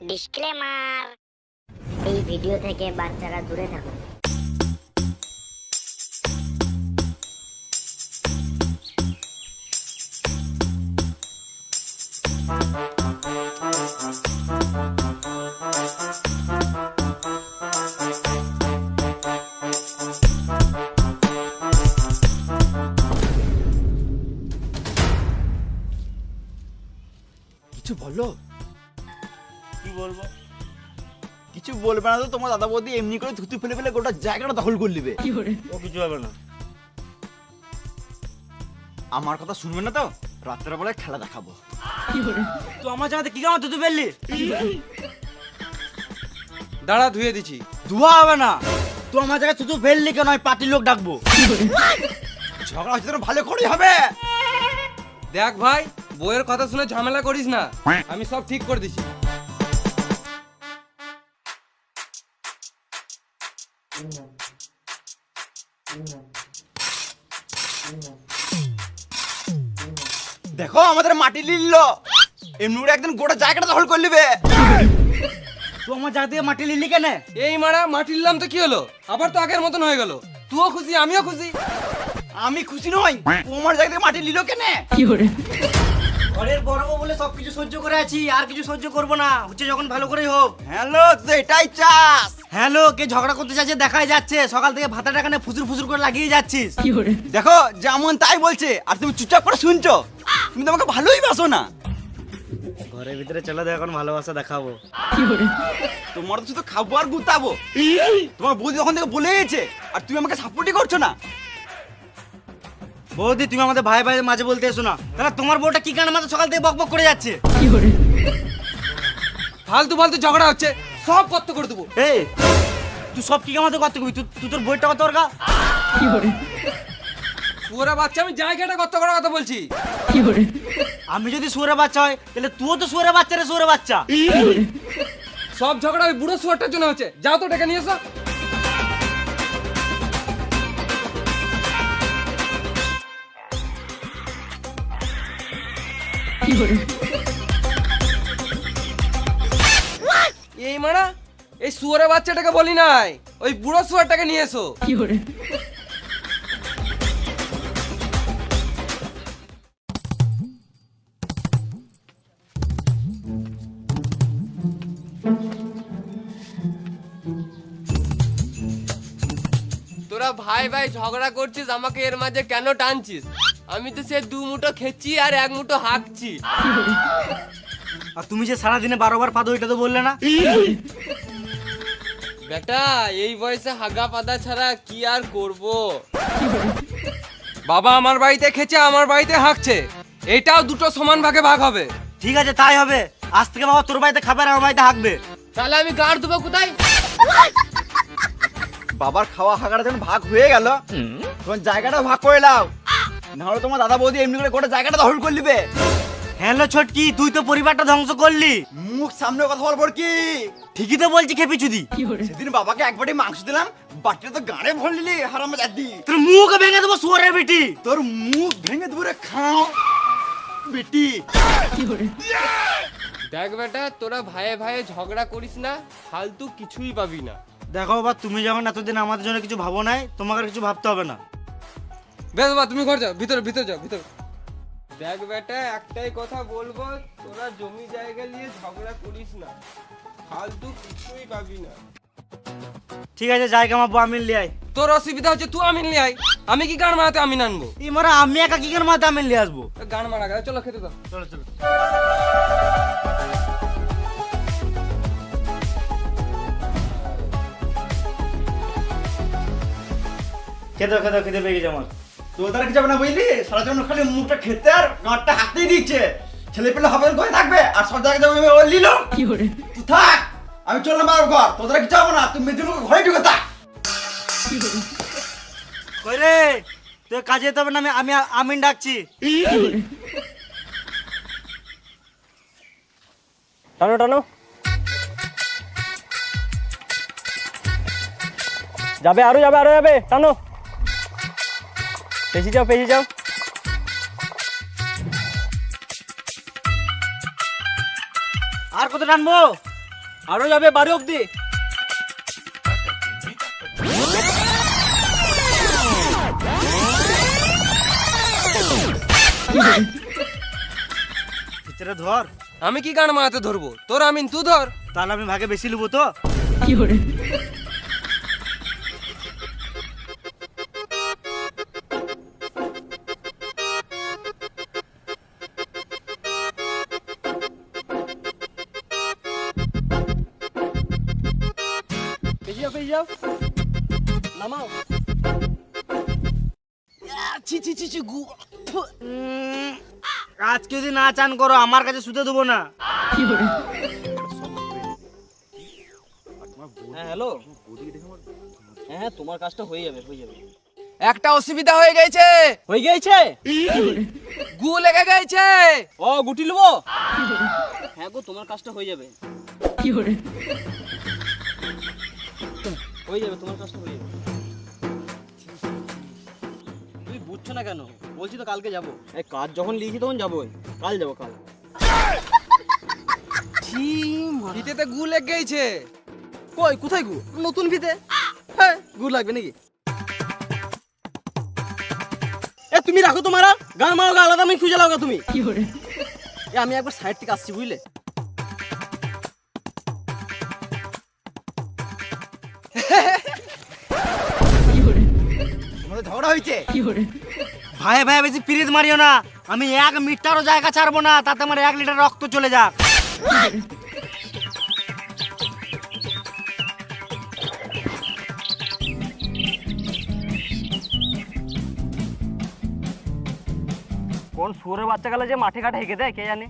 Disclaimer. এই video থেকে বাচ্চারা দূরে থাকুন। বলবে না তো তোমার দাদা বৌদি এমনি করে ধুতু ফেলে ফেলে গোটা জায়গাটা দখল করে নেবে। ও কিছু হবে না। আমার কথা শুনবে না তো? রাত্রের বেলায় খেলা দেখাবো। তুই আমার জায়গাতে কি কামাতে তুই ফেললি? দাঁড়া ধুয়ে দিছি। ধোয়া হবে না। তুই আমার জায়গায় তুই ফেললি কেন? আমি পার্টির লোক ডাকবো। ঝগড়া হচ্ছে তো ভালো করেই হবে। দেখ ভাই বইয়ের কথা শুনে ঝামেলা করিস না। আমি সব ঠিক করে দিছি। দেখো আমাদের মাটি লিলল। এমনি করে একদিন গোটা জায়গাটা দখল করে নেবে। তুই আমার জায়গা থেকে মাটি লিলি কেন? এই মারা মাটি নিলাম তো কি হলো? আবার তো আগের মতন হয়ে গেল। তুইও খুশি আমিও খুশি। আমি খুশি নই। তোমার জায়গা থেকে মাটি লিলো কেনে? ঘরের বড় বউ বলে সবকিছু সহ্য করে আছি আর কিছু সহ্য করব না। হচ্ছে যখন ভালো করেই হোক। হ্যালো তো এটাই চাস হ্যালো কে ঝগড়া করতে চাচ্ছে দেখাই যাচ্ছে। সকাল থেকে ভাতাটা কানে ফুসুর ফুসুর করে লাগিয়ে যাচ্ছিস। দেখো যেমন তাই বলছে আর তুমি চুপচাপ করে শুনছো। তুমি তো আমাকে ভালোই বাসো না। ঘরের ভিতরে চলে দেখ এখন ভালোবাসা দেখাবো। তোমার তো শুধু খাব আর গুতাবো। তোমার বৌদি তখন থেকে বলে গেছে আর তুমি আমাকে সাপোর্টই করছ না। বৌদি তুমি আমাদের ভাই ভাই মাঝে বলতে এসো না। তাহলে তোমার বউটা কি কারণে আমাদের সকাল থেকে বক বক করে যাচ্ছে? ফালতু ফালতু ঝগড়া হচ্ছে সব কত করে দেবো। এই তুই সব কি আমাদের করতে কবি তুই তোর বইটা কত ওরগা পুরা বাচ্চা আমি জায়গাটা কত করার কথা বলছি। আমি যদি সুরে বাচ্চা হয় তাহলে তুইও তো সুরে বাচ্চা রে সুরে বাচ্চা। সব ঝগড়া ওই বুড়ো শুয়ারটার জন্য হচ্ছে। যাও তো ডেকে নিয়ে এসো। এই মানা এই শুয়ারের বাচ্চাটাকে বলি নাই ওই বুড়ো শুয়ারটাকে নিয়ে এসো। তোরা ভাই ভাই ঝগড়া করছিস আমাকে এর মাঝে কেন টানছিস? আমি তো সে দু মুঠো খেচ্ছি আর এক মুঠো হাঁকছি। আর তুমি যে সারাদিনে বারোবার পাদো ওইটা তো বললে না? বেটা এই বয়সে হাগা পাদা ছাড়া কি আর করব? বাবা আমার বাড়িতে খেছে আমার বাড়িতে হাঁকছে। এটাও দুটো সমান ভাগে ভাগ হবে। ঠিক আছে তাই হবে। আজ থেকে বাবা তোর বাড়িতে খাবে আর আমার বাড়িতে হাঁকবে। তাহলে আমি গাড় দেবো কোথায়? বাবার খাওয়া হাগাটা যখন ভাগ হয়ে গেল। তখন জায়গাটা ভাগ করে নাও। নাহলে তোমার দাদা বৌদি এমনি করে গোটা জায়গাটা দখল করে নেবে। হ্যালো ছটকি তুই তো পরিবারটা ধ্বংস করলি। মুখ সামনে কথা বলব কি ঠিকই তো বলছি খেপি চুদি সেদিন বাবাকে এক বাটি মাংস দিলাম বাটিটা তো গাড়ে ভরে নিলি হারামে দাদি তোর মুখ ভেঙে দেবো সুয়ারের বেটি। তোর মুখ ভেঙে দেবো রে খাও। বেটি। দেখ বেটা তোরা ভাইয়ে ভাইয়ে ঝগড়া করিস না ফালতু কিছুই পাবি না। দেখো বাবা তুমি যখন এতদিন আমাদের জন্য কিছু ভাবো নাই তোমাকে আর কিছু ভাবতে হবে না। বেশ বাবা তুমি ঘর যাও ভিতরে ভিতরে যাও ভিতরে। দেখ বেটা একটাই কথা বলব তোরা জমি জায়গা নিয়ে ঝগড়া করিস না। ফালতু কিছুই পাবি না। ঠিক আছে জায়গা আমার বউ আমিন লিয়াই তোর অসুবিধা হচ্ছে তুই আমিন লিয়ে আয়। আমি কি গান মারাতে আমিন আনব? এই মারা আমি একা কি করে মাথা আমিন লিয়ে আসব? গান মারা গেল চলো খেতে দাও। চলো চলো। খেতে খেতে খেতে পেয়ে গেছে আমার। তোর দ্বারা কিছু হবে না বুঝলি? সারা জীবন খালি মুখটা খেতে আর গাঁটটা হাতেই দিচ্ছে। ছেলে পেলে হবে করে থাকবে আর সব জায়গায় যাবে ও লিল তুই থাক আমি চললাম বাবার ঘর। তোর দ্বারা কিছু হবে না? তুই মেয়েদের ঘরে ঢুকে থাক। কই রে? তুই কাজে যেতে হবে না আমি আমি আমিন ডাকছি। টানো টানো। যাবে আরও যাবে আরও যাবে টানো। পেছি যাও পেছি যাও। আর কত টানবো? আরও যাবে বাড়ি অব্দি ভিতরে ধর। আমি কি গান মারাতে ধরবো? তোর আমিন তুই ধর। তাহলে আমি ভাগে বেশি নেব তো। পেয়ে যাও পেয়ে যাও। নামাও। ছি ছি ছি ছি গু আজকে যদি না চান করো আমার কাছে শুতে দেবো না। হ্যাঁ হ্যালো। হ্যাঁ তোমার কাজটা হয়ে যাবে হয়ে যাবে। একটা অসুবিধা হয়ে গেছে। হয়ে গেছে? গু লেগে গেছে। ও গুটি নেব হ্যাঁ গো তোমার কাজটা হয়ে যাবে। হয়ে যাবে তোমার কাজটা হয়ে যাবে। তুই বুঝছ না কেন? বলছি তো কালকে যাব। এই কাজ যখন লিখি তখন যাব কাল যাব কাল। ফিতেতে গু লেগে গেছে। কই কোথায় গু? নতুন ফিতে হ্যাঁ গু লাগবে নাকি? এ তুমি রাখো তোমারা গান মারো গা আলাদা আমি খুঁজে লাও গা তুমি। এ আমি একবার সাইড থেকে আসছি বুঝলে? তোমাদের ঝগড়া হয়েছে? ভাই ভাই বেশি পিরিত মারিও না। আমি এক মিটারও জায়গা ছাড়বো না তাতে আমার এক লিটার রক্ত চলে যাক। কোন সুরের বাচ্চা গেলে যে মাঠে ঘাটে হেঁকে দেয় কে জানে?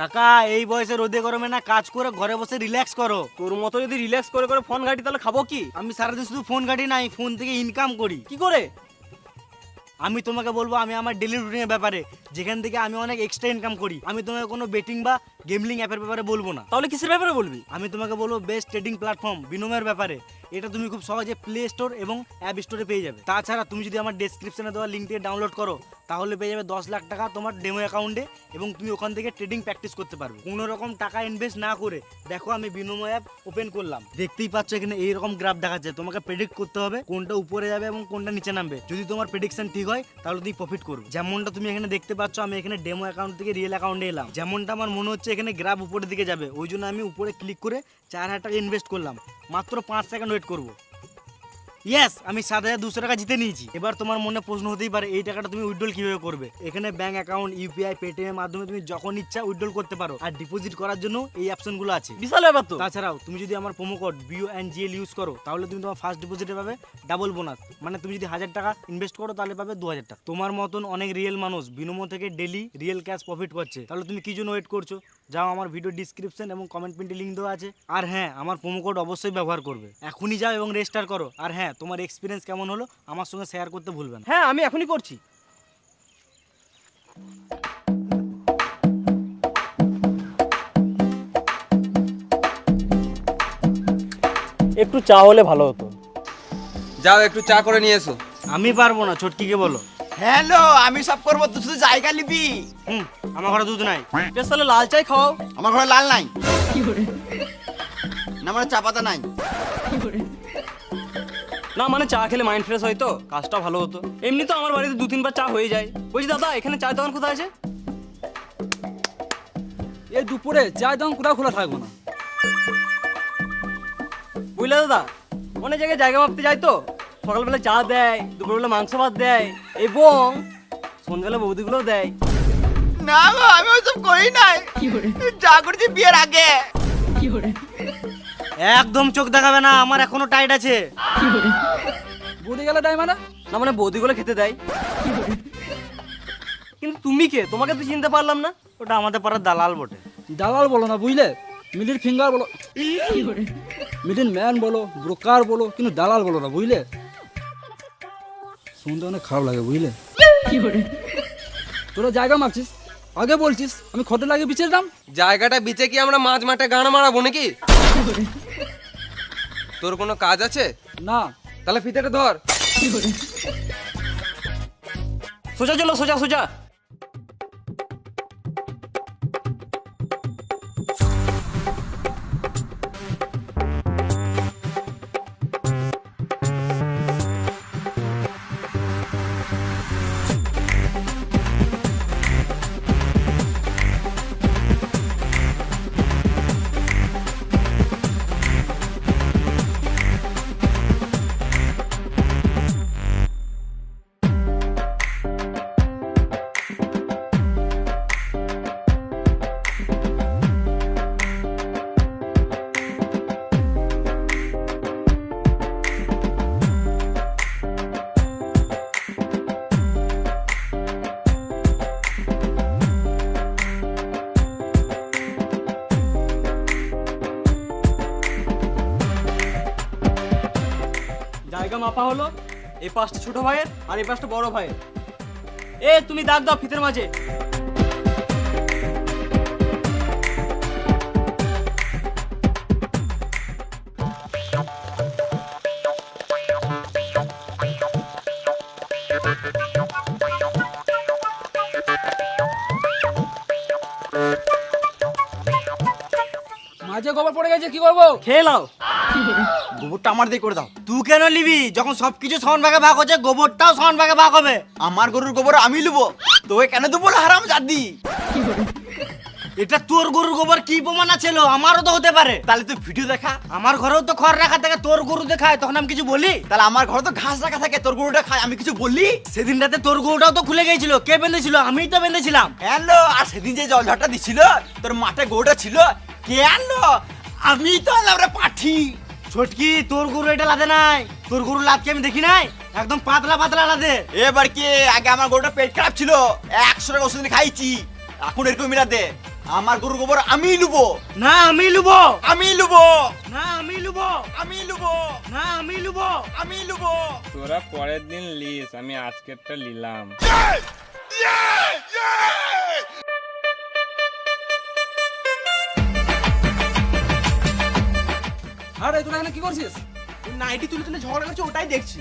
কাকা এই বয়সে রোদে গরমে না কাজ করে ঘরে বসে রিল্যাক্স করো। তোর মতো যদি রিল্যাক্স করে করে ফোন ঘাটি তাহলে খাব কি? আমি সারাদিন শুধু ফোন ঘাটি নাই ফোন থেকে ইনকাম করি। কি করে? আমি তোমাকে বলব আমি আমার ডেলি রুটিনের ব্যাপারে যেখান থেকে আমি অনেক এক্সট্রা ইনকাম করি। আমি তোমাকে কোনো বেটিং বা গেমলিং অ্যাপের ব্যাপারে বলব না। তাহলে কিসের ব্যাপারে বলবি? আমি তোমাকে বলব বেস্ট ট্রেডিং প্ল্যাটফর্ম বিনোমের ব্যাপারে। এটা তুমি খুব সহজে প্লে স্টোর এবং অ্যাপ স্টোরে পেয়ে যাবে। তাছাড়া তুমি যদি আমার ডেসক্রিপশনে দেওয়া লিঙ্ক থেকে ডাউনলোড করো তাহলে পেয়ে যাবে দশ লাখ টাকা তোমার ডেমো অ্যাকাউন্টে এবং তুমি ওখান থেকে ট্রেডিং প্র্যাকটিস করতে পারবে। কোনো রকম টাকা ইনভেস্ট না করে দেখো আমি বিনিময় অ্যাপ ওপেন করলাম। দেখতেই পাচ্ছ এখানে এইরকম গ্রাফ দেখাচ্ছে, তোমাকে প্রেডিক্ট করতে হবে কোনটা উপরে যাবে এবং কোনটা নিচে নামবে। যদি তোমার প্রেডিকশন ঠিক হয়, তাহলে তুমি প্রফিট করবে। যেমনটা তুমি এখানে দেখতে পাচ্ছ, আমি এখানে ডেমো অ্যাকাউন্ট থেকে রিয়েল অ্যাকাউন্টে এলাম। যেমনটা আমার মনে হচ্ছে এখানে গ্রাফ উপরের দিকে যাবে, ওই জন্য আমি উপরে ক্লিক করে চার হাজার টাকা ইনভেস্ট করলাম। মাত্র পাঁচ সেকেন্ড ওয়েট করব। ইয়েস আমি সাত হাজার দুশো টাকা জিতে নিয়েছি। এবার তোমার মনে প্রশ্ন হতেই পারে এই টাকাটা তুমি উইথড্রল কীভাবে করবে? এখানে ব্যাংক অ্যাকাউন্ট ইউপিআই পেটিএম এর মাধ্যমে তুমি যখন ইচ্ছা উইড্রল করতে পারো। আর ডিপোজিট করার জন্য এই অপশনগুলো আছে। বিশাল ব্যাপার তো। তাছাড়াও তুমি যদি আমার promo code BO and GL use করো তাহলে তুমি তোমার ফার্স্ট ডিপোজিটে পাবে ডাবল বোনাস মানে তুমি যদি হাজার টাকা ইনভেস্ট করো তাহলে পাবে দু হাজার টাকা। তোমার মতন অনেক রিয়েল মানুষ বিনোমো থেকে ডেলি রিয়েল ক্যাশ প্রফিট করছে। তাহলে তুমি কি জন্য ওয়েট করছ? যাও আমার ভিডিও ডিসক্রিপশন এবং কমেন্ট পিনটি লিঙ্ক দেওয়া আছে। আর হ্যাঁ আমার প্রোমো কোড অবশ্যই ব্যবহার করবে। এখনই যাও এবং রেজিস্টার করো। আর হ্যাঁ তোমার এক্সপিরিয়েন্স কেমন হলো আমার সঙ্গে শেয়ার করতে ভুলবেন না। হ্যাঁ আমি এখনই করছি। একটু চা হলে ভালো হতো। যাও একটু চা করে নিয়ে এসো। আমি পারব না ছোটকিকে বলো। হ্যালো আমি সব করব তুই শুধু জায়গা নিবি। হুম আমার ঘরে দুধ নাই। বেশ তাহলে লাল চাই খাও। আমার ঘরে লাল নাই। না আমার চা পাতা নাই। না মানে চা খেলে মাইন্ড ফ্রেশ হয় তো কাজটা ভালো হতো। এমনি তো আমার বাড়িতে দু তিনবার চা হয়ে যায়। বলছি দাদা এখানে চায়ের দোকান কোথায় আছে? এই দুপুরে চায়ের দোকান কোথাও খোলা থাকব না। বুঝলে দাদা অনেক জায়গায় জায়গা মাপতে যাই তো। সকালবেলা চা দেয় দুপুরবেলা মাংস ভাত দেয় এবং সন্ধ্যাবেলা বৌদিগুলো দেয়। না গো আমি ওইসব করি নাই। যা করেছি বিয়ের আগে। একদম চোখ দেখাবে না আমার এখনও টাইট আছে। বৌদি গেলে দেয় মানে? না মানে বৌদিগুলো খেতে দেয়। কিন্তু তুমি কে? তোমাকে তো চিনতে পারলাম না। ওটা আমাদের পাড়ার দালাল বটে। দালাল বলো না বুঝলে? মিলির ফিঙ্গার বলো। মিলির ম্যান বলো ব্রোকার বলো কিন্তু দালাল বলো না বুঝলে? শুনতে অনেক খারাপ লাগে বুঝলে? তোরা জায়গা মাপছিস আগে বলছিস আমি খটে লাগে বিচের দাম জায়গাটা বিচে কি আমরা মাঝ মাঠে গান মারাবো নাকি? তোর কোনো কাজ আছে? না। তাহলে ফিতেটা ধর। সোজা চলো সোজা সোজা। এই পাঁচটা ছোট ভাইয়ের আর এই পাঁচটা বড় ভাইয়ের। এ তুমি দাগ দাও ফিতের মাঝে। মাঝে গোবর পড়ে গেছে কি করব? খেয়ে নাও। গোবরটা আমার দিয়ে করে দাও। তুই কেন নিবি? যখন সবকিছু সমান ভাগে ভাগ হচ্ছে গোবরটাও সমান ভাগে ভাগ হবে। আমার গরুর গোবর আমি লুবো। তোকে কেন দেবো হারাম জাদি এটা তোর গরুর গোবর কি প্রমাণ আছে আমারও তো হতে পারে। তাহলে তুই ভিডিও দেখা। আমার ঘরেও তো খড় রাখা থাকে তোর গরু দেখায় তখন আমি কিছু বলি? তাহলে আমার ঘরে তো ঘাস রাখা থাকে তোর গরুটা খায় আমি কিছু বলি? সেদিন রাতে তোর গরুটাও তো খুলে গিয়েছিল কে বেঁধেছিল? আমিই তো বেঁধেছিলাম। হ্যালো আর সেদিন যে জল ঝড়টা দিছিল তোর মাঠে গরুটা ছিল কে আনলো আমি তো আনলাম রে পাঠি। ছোটকি তোর গরু এটা লাদে নাই। তোর গরু লাদকে আমি দেখি নাই? একদম পাতলা পাতলা লাদে। এবার কি আগে আমার গরুটা পেট খারাপ ছিল? একশো টাকা ওষুধ খাইছি। এখন এরকম মিলা দে। আমার গরুর গোবর আমি লুবো। না আমি লুবো। আমি লুবো। না আমি লুবো। আমি লুবো। না আমি লুবো। আমি লুবো। তোরা পরের দিন লিস আমি আজকেরটা নিলাম। আরে তোরা এখানে কি করছিস? নাইটি তুলে তুলে ঝগড়া করছে ওটাই দেখছি।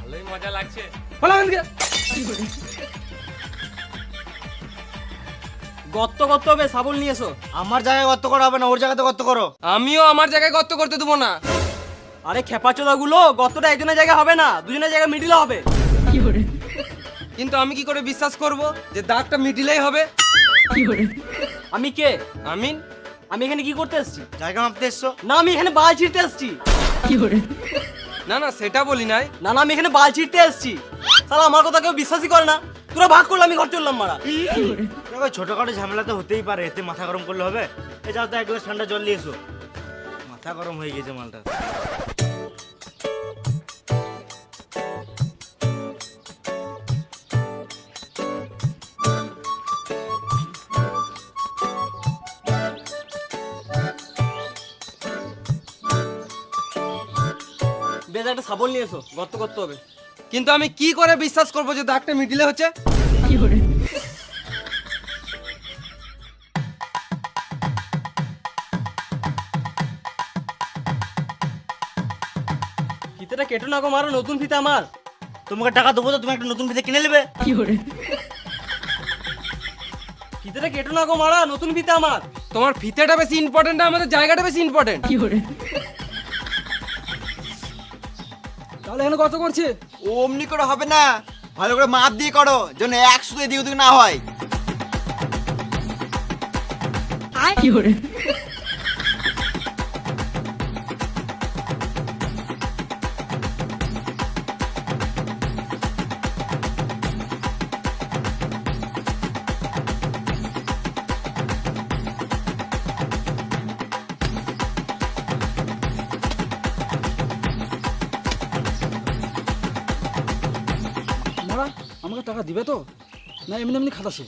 ভালোই মজা লাগছে। বলা গর্ত গর্ত হবে সাবল নিয়ে এসো। আমার জায়গায় গর্ত করা হবে না ওর জায়গাতে গর্ত করো। আমিও আমার জায়গায় গর্ত করতে দেবো না। আরে খেপাচোদা গুলো গর্তটা একজনের জায়গায় হবে না দুজনের জায়গায় মিডিলে হবে। কিন্তু আমি কি করে বিশ্বাস করব যে দাগটা মিডিলেই হবে? আমি কে? আমিন। আমি এখানে কি করতে এসেছি? জায়গা মাপতে এসছো? না আমি এখানে বাল ছিঁড়তে এসেছি। না না সেটা বলি নাই। না না আমি এখানে বাল ছিঁড়তে এসেছি। সালা আমার কথা কেউ বিশ্বাসই করে না। তোরা ভাগ করলে আমি ঘর চললাম মারা। দেখো ছোটখাটো ঝামেলা তো হতেই পারে এতে মাথা গরম করলে হবে। এ যাও তো এক গ্লাস ঠান্ডা জল নিয়ে এসো। মাথা গরম হয়ে গেছে মালটা। বেশ একটা সাবল নিয়ে এসো গর্ত করতে হবে। কিন্তু আমি কি করে বিশ্বাস করব যে দাগটা মিডিলে হচ্ছে? ফিতেটা কেটো না গো মারো নতুন ফিতে আমার। তোমাকে টাকা দেবো তো তুমি একটা নতুন ফিতে কিনে নেবে। ফিতেটা কেটো না গো মারা নতুন ফিতে আমার। তোমার ফিতেটা বেশি ইম্পর্টেন্ট আমাদের জায়গাটা বেশি ইম্পর্টেন্ট তাহলে এখানে কত করছে? অমনি করে হবে না। ভালো করে মাপ দিয়ে করো যেন একশো দিয়ে ওদিক না হয়। মারা টাকা দিবে তো? না এমনি এমনি খাতাছে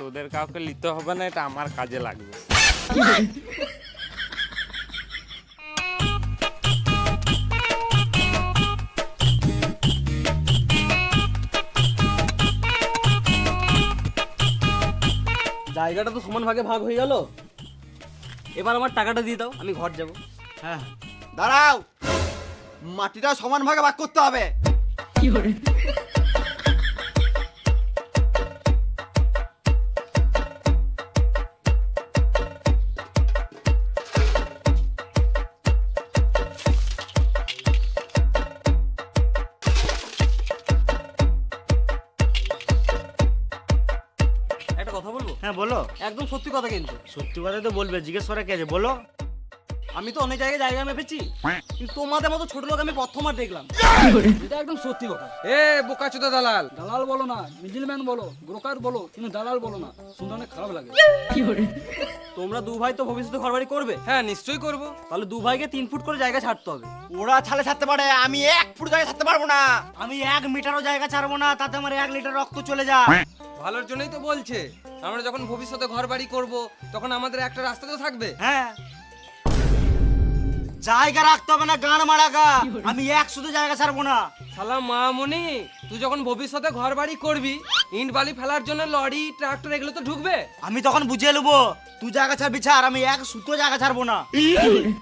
তোদের কাউকে নিতে হবে না এটা আমার কাজে লাগবে। জায়গাটা তো সমান ভাগে ভাগ হয়ে গেল। এবার আমার টাকাটা দিয়ে দাও আমি ঘর যাব। হ্যাঁ দাঁড়াও। মাটিটা সমান ভাগে ভাগ করতে হবে। একটা একদম সত্যি কথা কিন্তু। সত্যি কথা তো বলবে জিজ্ঞেস করা কে আছে? বলো। আমি তো অনেক জায়গায় জায়গা মেপেছি কিন্তু তোমাদের মতো ছোট লোক আমি প্রথমবার দেখলাম। এটা একদম সত্যি কথা। এ বোকাচোদা দালাল। দালাল বলো না মিডিলম্যান বলো ব্রোকার বলো কিন্তু দালাল বলো না। শুনতে অনেক খারাপ লাগে। তোমরা দু ভাই তো ভবিষ্যতে ঘর বাড়ি করবে? হ্যাঁ নিশ্চয়ই করব। তাহলে দু ভাইকে তিন ফুট করে জায়গা ছাড়তে হবে। ওরা ছালে ছাড়তে পারে আমি এক ফুট জায়গায় ছাড়তে পারব না। আমি এক মিটারও জায়গা ছাড়বো না তাতে আমার এক লিটার রক্ত চলে যা ভালোর জন্যই তো বলছে। আমরা যখন ভবিষ্যতে ঘর বাড়ি করব, তখন আমাদের একটা রাস্তা তো থাকবে। হ্যাঁ। জায়গা রাখতে হবে না গান মারাগা আমি এক শুধু জায়গা ছাড়বো না। শালা মামুনি তুই যখন ভবিষ্যতে ঘর বাড়ি করবি ইট বালি ফেলার জন্য লরি ট্রাক্টর এগুলো তো ঢুকবে। আমি তখন বুঝিয়ে নেব তুই জায়গা ছাড়বি ছাড় আমি এক সুতো জায়গা ছাড়বো না।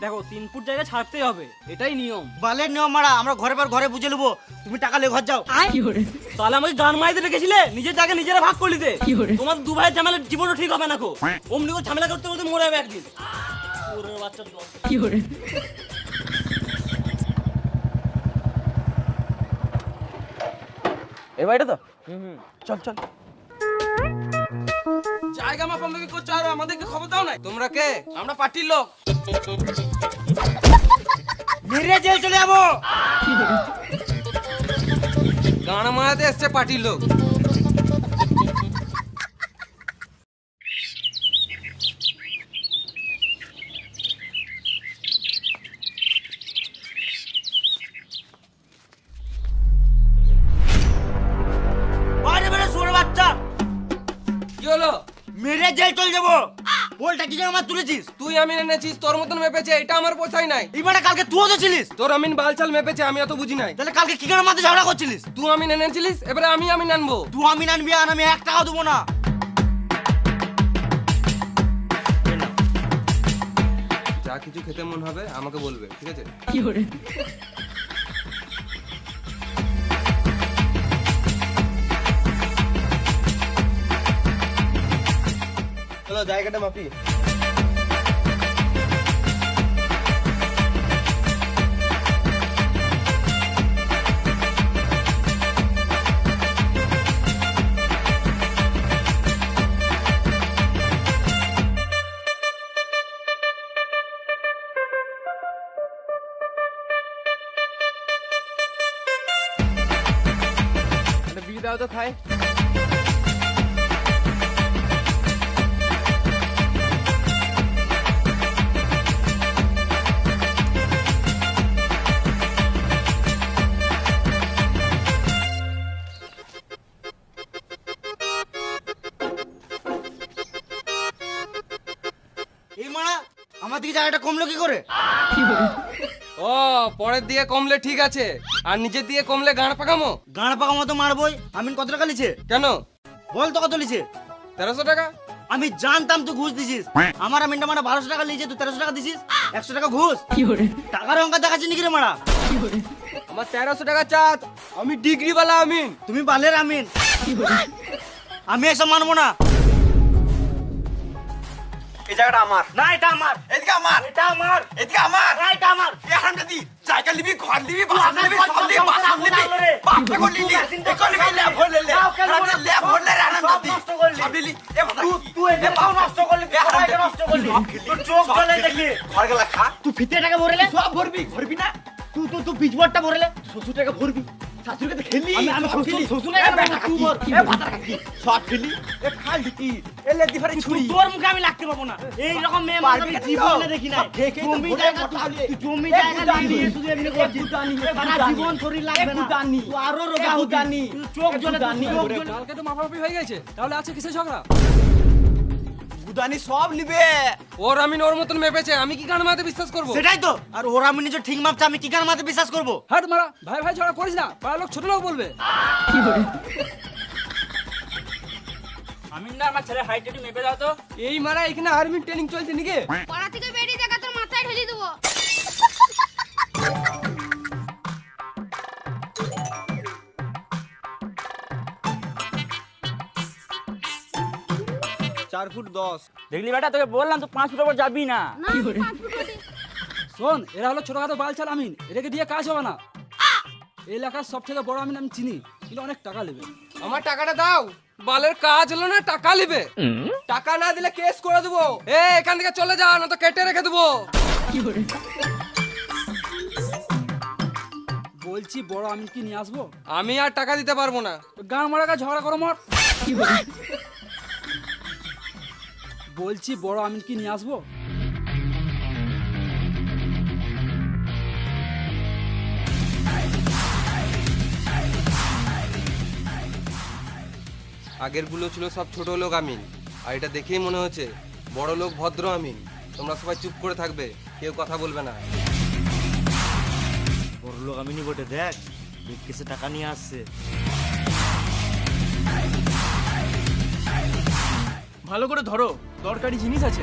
দেখো তিন ফুট জায়গা ছাড়তেই হবে এটাই নিয়ম। বালের নিয়ম মারা আমরা ঘরে পর ঘরে বুঝে নেব তুমি টাকা লে ঘর যাও। তাহলে আমাকে গান মাইতে রেখেছিলে? নিজের জায়গা নিজেরা ভাগ করে দিতে তোমার দু ভাইয়ের ঝামেলা জীবনও ঠিক হবে না কো। অমনি ঝামেলা করতে করতে মরে যাবে একদিন। এ বাড়িটা তো? চল চল। জায়গা মাপান লোকে করছ আর আমাদেরকে খবর দাও না তোমরা কে? আমরা পার্টির লোক। মেরে জেল চলে যাব। গান মারাতে এসছে পার্টির লোক। কি আমার তুলেছিস? তুই আমি এনেছিস তোর মতন মেপেছে এটা আমার পোষাই নাই। এই মানে কালকে তুইও তো ছিলিস। তোর আমিন বালচাল মেপেছে আমি অত বুঝি নাই। তাহলে কালকে কি কেন মাঝে ঝগড়া করছিলিস? তুই আমি এনেছিলিস এবারে আমি আমি আনব। তুই আমি আনবি আর আমি এক টাকা দেবো না। যা কিছু খেতে মন হবে আমাকে বলবে ঠিক আছে? কি চলো জায়গাটা মাপি। তো মারা আমার দিকে জায়গাটা কমলো কি করে? ও পরের দিয়ে কমলে ঠিক আছে। আর নিজের দিয়ে কমলে গাঁড় পাকামো? গাঁড় পাকা মতো মারবই। আমি কত টাকা লিছে? কেন? বল তো কত লিছে? তেরোশো টাকা? আমি জানতাম তুই ঘুষ দিছিস। আমার আমিনটা মানে বারোশো টাকা লিছে তুই তেরোশো টাকা দিছিস? একশো টাকা ঘুষ? টাকার অঙ্কা দেখাচ্ছি নাকি রে মারা? আমার তেরোশো টাকা চাঁদ। আমি ডিগ্রি বালা আমিন। তুমি বালের আমিন। আমি এসব মানবো না। এই জায়গাটা আমার। না এটা আমার। এদিকে আমার। এটা আমার। এদিকে আমার। না এটা আমার। এ হারামজাদি জায়গা লিবি ঘর লিবি বাসন লিবি সব লিবি বাসন লিবি বাপটা করে লিবি এ করে লিবি ল্যাব হলে লে হারামজাদি ল্যাব হলে রে হারামজাদি সব লিলি এ তুই তুই এই পাও নষ্ট করলি তুই সবাইকে নষ্ট করলি। তোর চোখ জ্বলে দেখলি। ঘর গেলা খা। তুই ফিতে টাকা ভরলে? সব ভরবি ভরবি না। তুই তুই তুই বীজবরটা ভরলে? শ্বশুর টাকা ভরবি। শাশুড়িকে খেলি। আমি- আমি খেলি। শ্বশুর না, তুই কাকি, বল। এ ভাতার কাকি, খেলি। এ খাল ঢুকি। এ লেদি ফাড়ি ছুরি। তোর মুখে আমি লাগতে পাবো না। এই রকম মেয়ে মানুষ জীবনে দেখি নাই। সব দেখেই তো জমি জায়গা তুই জমি জায়গা নিয়ে শুধু এমনি এ করছিস সারা জীবন শরীর লাগবে না। তুই আরও রোগা চোখ জ্বলে। কালকে তো মাপামাপি হয়ে গেছে। তাহলে আছে কিসের ঝগড়া? গুদানি সব নিবে ওর আমি ওর মতন মেপেছে আমি কি গান মাতে বিশ্বাস করব? সেটাই তো। আর ওর আমি নিজের ঠিক মাপছে আমি কি কার মাতে বিশ্বাস করব? হাট মারা ভাই ভাই ঝগড়া করিস না পাড়া লোক ছোট লোক বলবে। আমিন না আমার ছেলে হাইট একটু মেপে দাও তো। এই মারা এখানে আর্মি ট্রেনিং চলছে নাকি? চার ফুট দশ। দেখলি বেটা তোকে বললাম তো পাঁচ ফুট ওপর যাবি না। শোন এরা হলো ছোটখাটো বালছাল আমিন। এটাকে দিয়ে কাজ হবে না। এই এলাকার সব থেকে বড় আমিন আমি চিনি। কিন্তু অনেক টাকা নেবে। আমার টাকাটা দাও। বালের কাজ হলো না টাকা নেবে। টাকা না দিলে কেস করে দেবো। এ এখান থেকে চলে যা না তো কেটে রেখে দেবো। বলছি বড় আমিন কি নিয়ে আসব? আমি আর টাকা দিতে পারব না। গান মারা ঝগড়া করো মর। বলছি বড় আমিন কি নিয়ে আসব? আগেরগুলো ছিল সব ছোট লোক আমিন আর এটা দেখেই মনে হচ্ছে বড় লোক ভদ্র আমিন। তোমরা সবাই চুপ করে থাকবে কেউ কথা বলবে না। বড় লোক আমি নি বটে দেখ কেসে টাকা নিয়ে আসছে। ভালো করে ধরো দরকারি জিনিস আছে।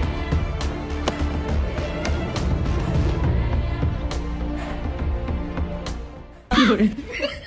হ্যাঁ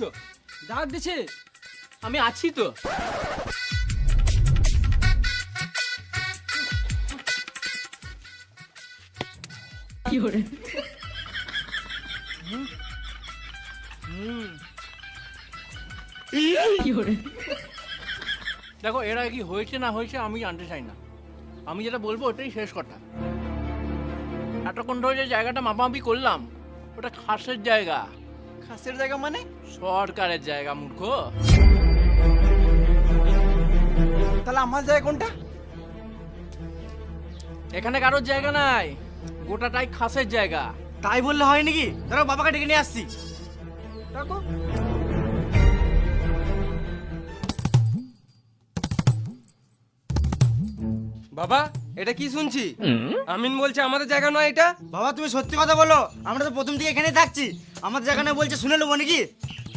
কি করছ ডাক দিছে? আমি আছি তো। দেখো এরা কি হয়েছে না হয়েছে আমি জানতে চাই না। আমি যেটা বলব ওটাই শেষ কথা। এতক্ষণ ধরে যে জায়গাটা মাপামাপি করলাম ওটা খাসের জায়গা। খাসের জায়গা মানে? সরকারের জায়গা মূর্খ। তাহলে আমার জায়গা কোনটা? এখানে কারোর জায়গা নাই গোটাটাই খাসের জায়গা। তাই বললে হয় নাকি? ধরো বাবাকে ডেকে নিয়ে আসছি। ডাকো বাবা এটা কি শুনছি? আমিন বলছে আমাদের জায়গা নয় এটা? বাবা তুমি সত্যি কথা বলো। আমরা তো প্রথম থেকে এখানেই থাকছি। আমাদের জায়গা নয় বলছে শুনে নেব নাকি?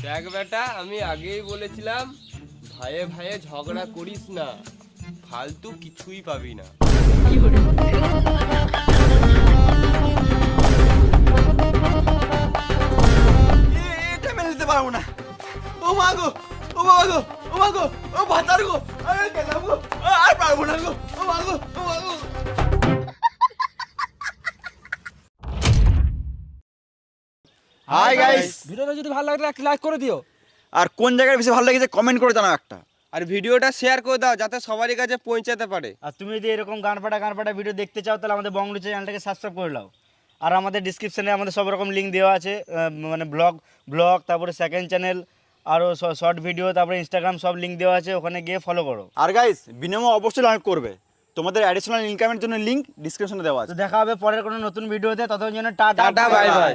দেখ বেটা আমি আগেই বলেছিলাম ভাইয়ে ভাইয়ে ঝগড়া করিস না ফালতু কিছুই পাবি না। লাগে একটা লাইক করে দিও। আর কোন জায়গায় বেশি ভালো লেগেছে কমেন্ট করে জানাও একটা। আর ভিডিওটা শেয়ার করে দাও যাতে সবারই কাছে পৌঁছাতে পারে। আর তুমি যদি এরকম গান ফাটা গান ফাটা ভিডিও দেখতে চাও তাহলে আমাদের বংলু চ্যানেলটাকে সাবস্ক্রাইব করে নাও। আর আমাদের ডিসক্রিপশানে আমাদের সব রকম লিঙ্ক দেওয়া আছে আহ, মানে ব্লগ ব্লগ তারপরে সেকেন্ড চ্যানেল আরও শর্ট ভিডিও তারপরে ইনস্টাগ্রাম সব লিঙ্ক দেওয়া আছে ওখানে গিয়ে ফলো করো। আর গাইস বিনিময় অবশ্যই অনেক করবে। তোমাদের অ্যাডিশনাল ইনকামের জন্য লিঙ্ক ডিসক্রিপশনে দেওয়া আছে। তো দেখা হবে পরের কোনো নতুন ভিডিওতে ততক্ষণ জন্য টাটা টাটা বাই বাই